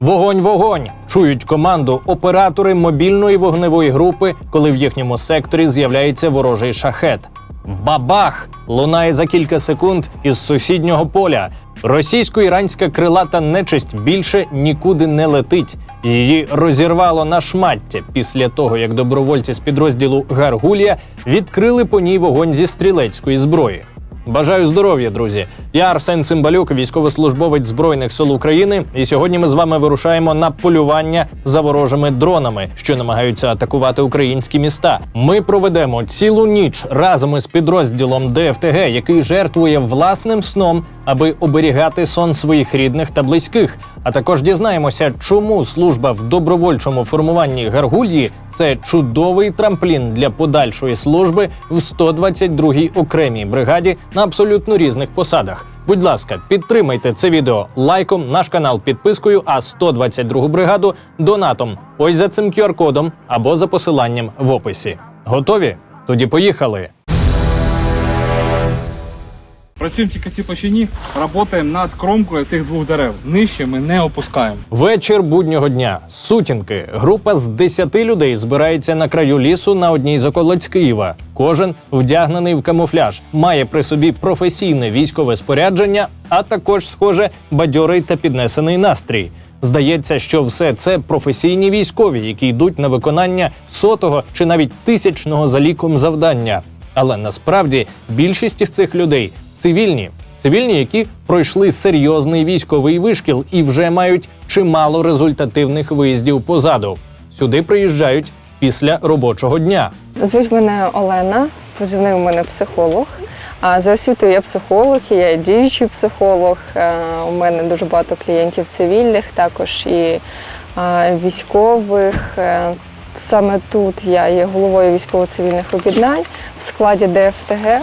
Вогонь, вогонь! Чують команду оператори мобільної вогневої групи, коли в їхньому секторі з'являється ворожий шахет. Бабах! Лунає за кілька секунд із сусіднього поля. Російсько-іранська крилата нечисть більше нікуди не летить. Її розірвало на шмаття після того, як добровольці з підрозділу Гаргулія відкрили по ній вогонь зі стрілецької зброї. Бажаю здоров'я, друзі. Я Арсен Цимбалюк, військовослужбовець Збройних сил України. І сьогодні ми з вами вирушаємо на полювання за ворожими дронами, що намагаються атакувати українські міста. Ми проведемо цілу ніч разом із підрозділом ДФТГ, який жертвує власним сном, аби оберігати сон своїх рідних та близьких. А також дізнаємося, чому служба в добровольчому формуванні Гаргульї це чудовий трамплін для подальшої служби в 122-й окремій бригаді на абсолютно різних посадах. Будь ласка, підтримайте це відео лайком, наш канал підпискою, а 122-гу бригаду донатом. Ось за цим QR-кодом або за посиланням в описі. Готові? Тоді поїхали. Працюємо тільки ці площині, працюємо над кромкою цих двох дерев. Нижче ми не опускаємо. Вечір буднього дня. Сутінки. Група з 10 людей збирається на краю лісу на одній з околиць Києва. Кожен вдягнений в камуфляж, має при собі професійне військове спорядження, а також, схоже, бадьорий та піднесений настрій. Здається, що все це професійні військові, які йдуть на виконання сотого чи навіть тисячного за ліком завдання. Але насправді більшість із цих людей цивільні. Цивільні, які пройшли серйозний військовий вишкіл і вже мають чимало результативних виїздів позаду. Сюди приїжджають після робочого дня. Звуть мене Олена, позивний у мене психолог. А за освітою я психолог, я діючий психолог. Е, У мене дуже багато клієнтів цивільних, також і е, військових. Е, Саме тут я є головою військово-цивільних об'єднань в складі ДФТГ,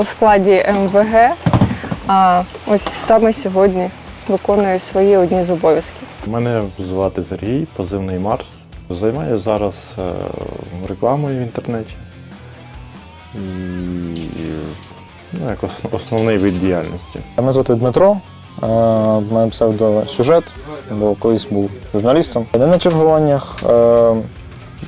у складі МВГ. А ось саме сьогодні виконую свої одні з обов'язків. Мене звати Сергій, позивний Марс. Займаюся зараз е, рекламою в інтернеті. І ну, як ос- основний вид діяльності. Мене звати Дмитро, е, в псевдо сюжет, бо колись був журналістом. Не на чергуваннях.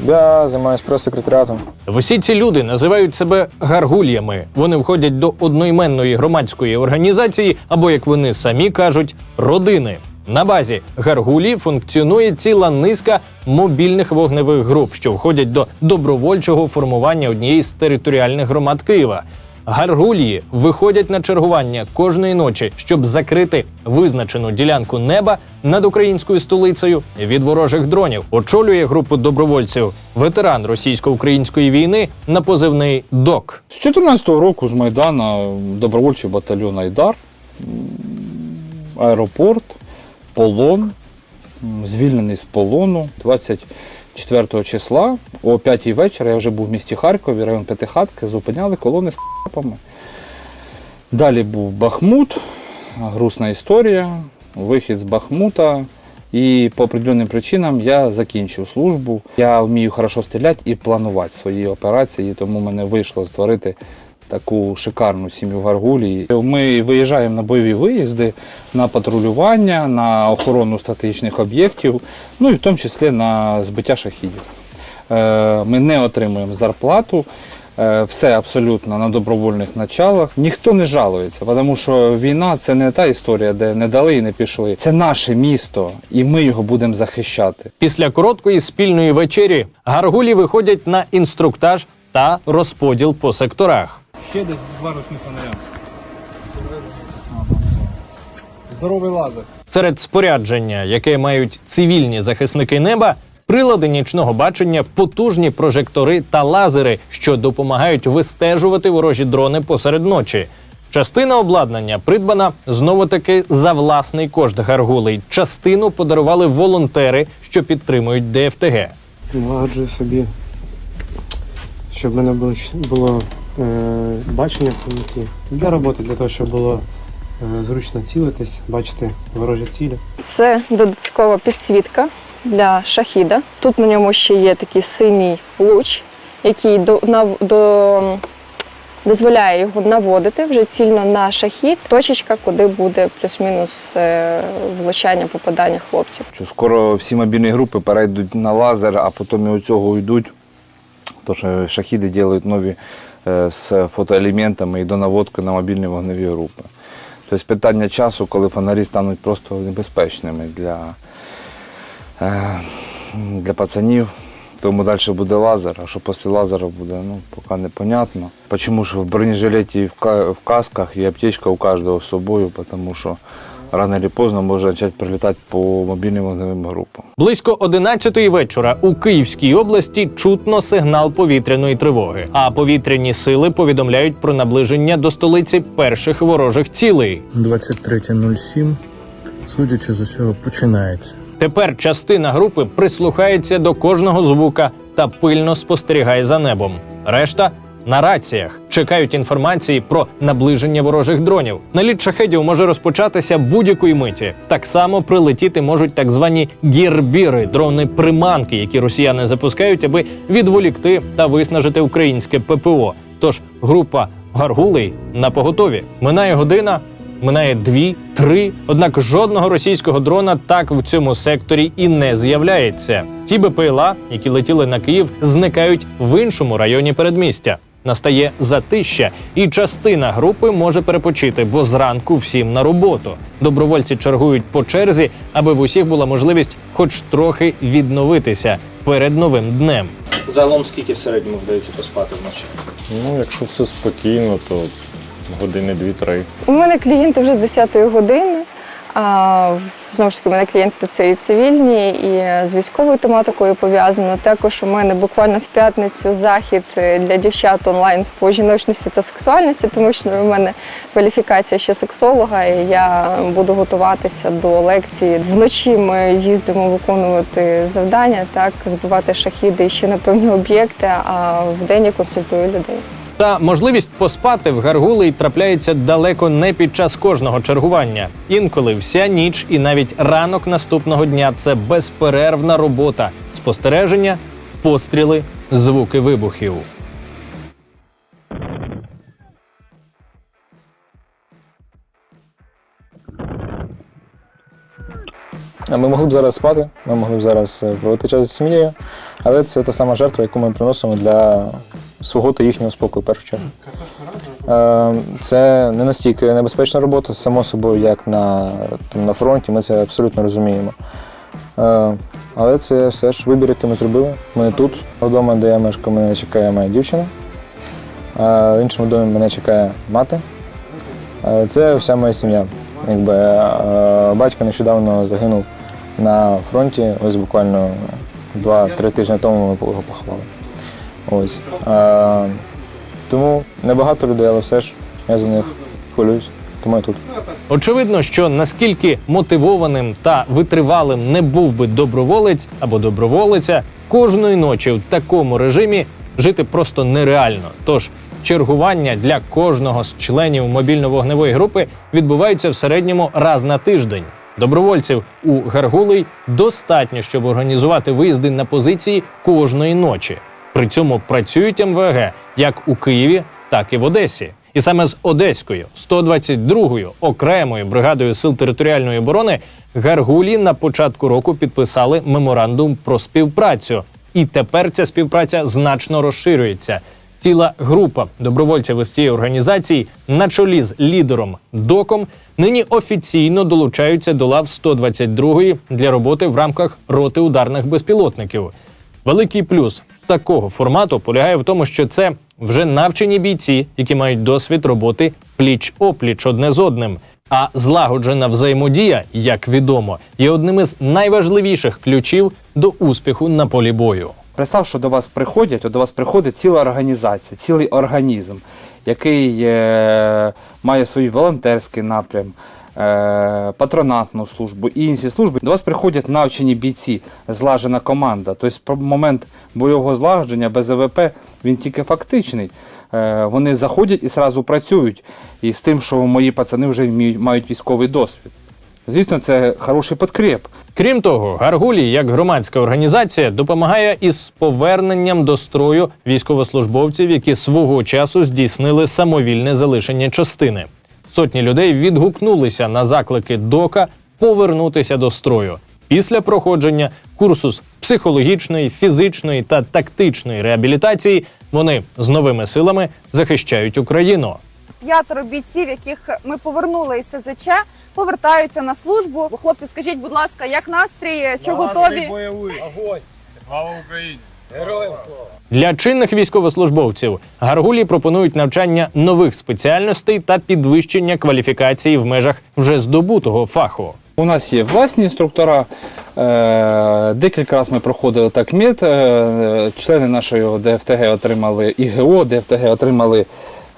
Я займаюся прес-секретаріатом. Усі ці люди називають себе гаргульями. Вони входять до одноіменної громадської організації, або як вони самі кажуть, родини. На базі гаргулі функціонує ціла низка мобільних вогневих груп, що входять до добровольчого формування однієї з територіальних громад Києва. Гаргулії виходять на чергування кожної ночі, щоб закрити визначену ділянку неба над українською столицею від ворожих дронів. Очолює групу добровольців ветеран російсько-української війни на позивний ДОК. З 2014 року з Майдана добровольчий батальйон Айдар, аеропорт, полон, звільнений з полону 24 числа о 5 вечора я вже був в місті Харкові, район П'ятихатки, зупиняли колони з ***пами. Далі був Бахмут, грустна історія, вихід з Бахмута. І по определенним причинам я закінчив службу. Я вмію хорошо стріляти і планувати свої операції, тому мене вийшло створити таку шикарну сім'ю Гаргулії. Ми виїжджаємо на бойові виїзди, на патрулювання, на охорону стратегічних об'єктів, ну і в тому числі на збиття шахідів. Е, Ми не отримуємо зарплату. Е, Все абсолютно на добровольних началах. Ніхто не жалується, тому що війна це не та історія, де не дали і не пішли. Це наше місто, і ми його будемо захищати. Після короткої спільної вечері гаргулі виходять на інструктаж та розподіл по секторах. Ще десь два ручних фонаря. Здоровий лазер. Серед спорядження, яке мають цивільні захисники неба, прилади нічного бачення, потужні прожектори та лазери, що допомагають вистежувати ворожі дрони посеред ночі. Частина обладнання придбана знову таки за власний кошт гаргулей. Частину подарували волонтери, що підтримують ДФТГ. налагоджую собі, щоб в мене було, було бачення в темноті. Для роботи, для того, щоб було е, зручно цілитись, бачити ворожі цілі. Це додаткова підсвітка для шахіда. Тут на ньому ще є такий синій луч, який до, на, до, дозволяє його наводити вже цільно на шахід, точечка, куди буде плюс-мінус е, влучання, попадання хлопців. Що скоро всі мобільні групи перейдуть на лазер, а потім і у цього йдуть. То, що шахіди роблять нові е, з фотоелементами і донаводкою на мобільні вогневі групи. Тобто питання часу, коли фонарі стануть просто небезпечними для, е, для пацанів. Тому далі буде лазер, а що після лазера буде, ну, поки непонятно. Чому що в бронежилеті і в касках є аптечка у кожного з собою, тому що рано чи поздно може почати прилітати по мобільним вогневим групам. Близько 11-ї вечора у Київській області чутно сигнал повітряної тривоги, а повітряні сили повідомляють про наближення до столиці перших ворожих цілей. 23.07, судячи з усього, починається. Тепер частина групи прислухається до кожного звука та пильно спостерігає за небом. Решта на раціях чекають інформації про наближення ворожих дронів. Наліт шахедів може розпочатися будь-якої миті. Так само прилетіти можуть так звані гірбіри, дрони приманки, які росіяни запускають, аби відволікти та виснажити українське ППО. Тож група гаргулей на поготові. Минає година, Минає дві, три. Однак жодного російського дрона так в цьому секторі і не з'являється. Ті БПЛА, які летіли на Київ, зникають в іншому районі передмістя. Настає затища, і частина групи може перепочити, бо зранку всім на роботу. Добровольці чергують по черзі, аби в усіх була можливість, хоч трохи відновитися перед новим днем. Загалом скільки в середньому вдається поспати вночі? Ну, якщо все спокійно, то години 2-3. У мене клієнти вже з 10-ї години. Знову ж таки, мене клієнти це і цивільні, і з військовою тематикою пов'язано. Також у мене буквально в п'ятницю захід е, для дівчат онлайн по жіночності та сексуальності, тому що у мене кваліфікація ще сексолога, і я буду готуватися до лекції. Вночі ми їздимо виконувати завдання, так збивати шахіди ще на певні об'єкти. А вдень я консультую людей. Та можливість поспати в гаргулей трапляється далеко не під час кожного чергування. Інколи вся ніч і навіть ранок наступного дня це безперервна робота, спостереження, постріли, звуки вибухів. Ми могли б зараз спати, ми могли б зараз проводити час з сім'єю, але це та сама жертва, яку ми приносимо для свого та їхнього спокою в першу чергу. Е, Це не настільки небезпечна робота, само собою, як на, там, на фронті, ми це абсолютно розуміємо. Е, Але це все ж вибір, який ми зробили. Ми тут, вдома, де я мешкаю, мене чекає моя дівчина. А в іншому домі мене чекає мати. Е, Це вся моя сім'я. Якби, е, батько нещодавно загинув на фронті, ось буквально 2-3 тижні тому ми його поховали. Ось. Е, Тому небагато людей, але все ж я за них хвилююсь, тому я тут. Очевидно, що наскільки мотивованим та витривалим не був би доброволець або доброволиця, кожної ночі в такому режимі жити просто нереально. Тож чергування для кожного з членів мобільно-вогневої групи відбуваються в середньому раз на тиждень. Добровольців у Гаргулей достатньо, щоб організувати виїзди на позиції кожної ночі. При цьому працюють МВГ як у Києві, так і в Одесі. І саме з Одеською 122-ю окремою бригадою сил територіальної оборони Гаргулі на початку року підписали меморандум про співпрацю. І тепер ця співпраця значно розширюється. Ціла група добровольців із цієї організації на чолі з лідером Доком нині офіційно долучаються до лав 122-ї для роботи в рамках роти ударних безпілотників. Великий плюс такого формату полягає в тому, що це вже навчені бійці, які мають досвід роботи пліч опліч одне з одним. А злагоджена взаємодія, як відомо, є одним із найважливіших ключів до успіху на полі бою. Представ, що до вас приходять, от до вас приходить ціла організація, цілий організм, який е, має свій волонтерський напрям, патронатну службу і інші служби. До вас приходять навчені бійці, злажена команда. Тобто момент бойового злагодження без АВП він тільки фактичний. Е, вони заходять і зразу працюють. І з тим, що мої пацани вже мають військовий досвід. Звісно, це хороший підкреп. Крім того, Гаргулій, як громадська організація, допомагає із поверненням до строю військовослужбовців, які свого часу здійснили самовільне залишення частини. Сотні людей відгукнулися на заклики ДОКа повернутися до строю після проходження курсу з психологічної, фізичної та тактичної реабілітації. Вони з новими силами захищають Україну. П'ятеро бійців, яких ми повернули із СЗЧ, повертаються на службу. Хлопці, скажіть, будь ласка, як настрій? Чи готові? Для чинних військовослужбовців Гаргулі пропонують навчання нових спеціальностей та підвищення кваліфікації в межах вже здобутого фаху. У нас є власні інструктора. Е, Декілька разів ми проходили такмет. Е, Члени нашої ДФТГ отримали ІГО, ДФТГ отримали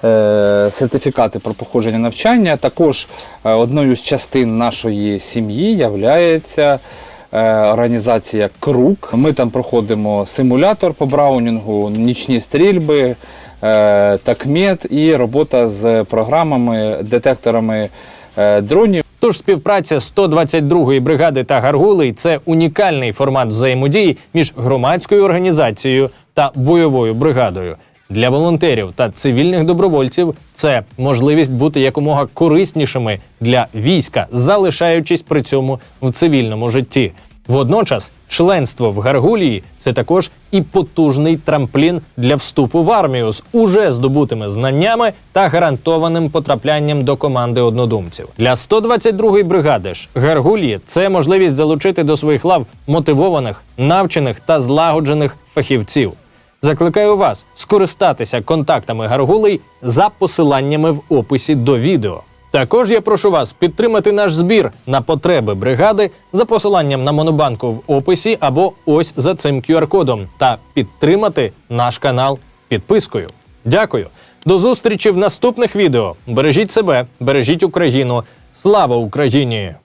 е, сертифікати про походження навчання. Також одною з частин нашої сім'ї являється організація Крук. Ми там проходимо симулятор по браунінгу, нічні стрільби, е, такмет і робота з програмами, детекторами е, дронів. Тож співпраця 122-ї бригади та Гаргулей це унікальний формат взаємодії між громадською організацією та бойовою бригадою. Для волонтерів та цивільних добровольців це можливість бути якомога кориснішими для війська, залишаючись при цьому в цивільному житті. Водночас, членство в Гаргулії це також і потужний трамплін для вступу в армію з уже здобутими знаннями та гарантованим потраплянням до команди однодумців. Для 122-ї бригади ж Гаргулії це можливість залучити до своїх лав мотивованих, навчених та злагоджених фахівців. Закликаю вас скористатися контактами Гаргулей за посиланнями в описі до відео. Також я прошу вас підтримати наш збір на потреби бригади за посиланням на Монобанку в описі або ось за цим QR-кодом та підтримати наш канал підпискою. Дякую. До зустрічі в наступних відео. Бережіть себе, бережіть Україну. Слава Україні!